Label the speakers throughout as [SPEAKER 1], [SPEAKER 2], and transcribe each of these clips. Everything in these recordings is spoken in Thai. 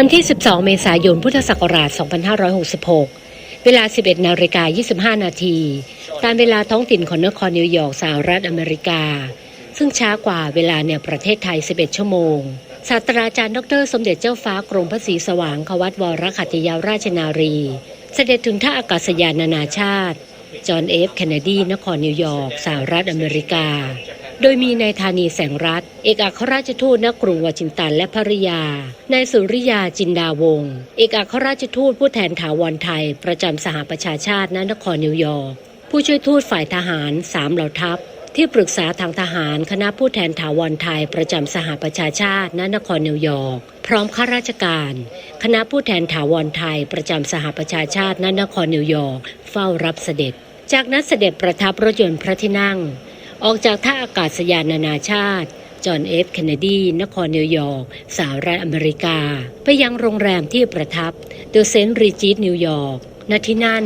[SPEAKER 1] วันที่ 12 เมษายน พุทธศักราช 2566 เวลา 11 นาฬิกา 25 นาที ตามเวลาท้องถิ่นของนครนิวยอร์กสหรัฐอเมริกา ซึ่งช้ากว่าเวลาในประเทศไทย 11 ชั่วโมง ศาสตราจารย์ดร สมเด็จเจ้าฟ้ากรมพระศรีสว่างควัตวรขัตยาราชนารี เสด็จถึงท่าอากาศยานนานาชาติ จอห์นเอฟ เคนเนดี นครนิวยอร์ก สหรัฐอเมริกา โดยมีนายธานีแสงรัฐเอกอัครราชทูตณกรุงวอชิงตันและภริยานายสุริยาจินดาวงศ์เอกอัครราชทูตผู้แทนถาวรไทย ประจำสหประชาชาติณนครนิวยอร์กผู้ช่วยทูตฝ่ายทหารสามเหล่าทัพ ที่ปรึกษาทางทหารคณะผู้แทนถาวรไทยประจำสหประชาชาติณนครนิวยอร์กพร้อมข้าราชการ คณะผู้แทนถาวรไทยประจำสหประชาชาติณนครนิวยอร์กเฝ้ารับเสด็จ จากนั้นเสด็จประทับรถยนต์พระที่นั่ง ออกจากท่าอากาศยานนานาชาติ จอห์นเอฟเคนเนดี นครนิวยอร์ก สหรัฐอเมริกา ไปยังโรงแรมที่ประทับเดอะเซนต์รีจิตนิวยอร์กณที่นั่น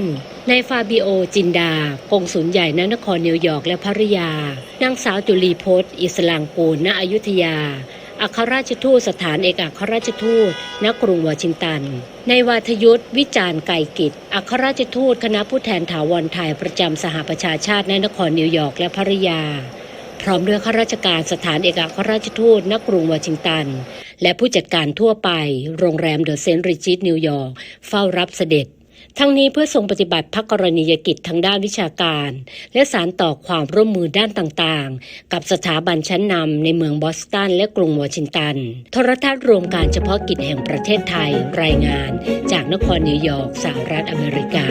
[SPEAKER 1] นายฟาบิโอจินดากงสุลใหญ่ณนครนิวยอร์กและภรรยา นางสาวจุลีพศอิสลางกูลณอยุธยา อัครราชทูตสถานเอกอัครราชทูตณกรุงวอชิงตัน ในวาทยุทธวิจารณ์ไก่กิจ อัครราชทูตคณะผู้แทนถาวรไทยประจำสหประชาชาติณนครนิวยอร์กและภริยา พร้อมด้วยข้าราชการสถานเอกอัครราชทูตณกรุงวอชิงตัน และผู้จัดการทั่วไป โรงแรมเดอะเซนต์ริจิตนิวยอร์กเฝ้ารับเสด็จ ทั้งนี้เพื่อทรงปฏิบัติพระกรณียกิจทางด้านวิชาการ และสารต่อความร่วมมือด้านต่างๆ กับสถาบันชั้นนำในเมืองบอสตันและกรุงวอชิงตัน โทรทัศน์รวมการเฉพาะกิจแห่งประเทศไทยรายงาน จากนครนิวยอร์กสหรัฐอเมริกา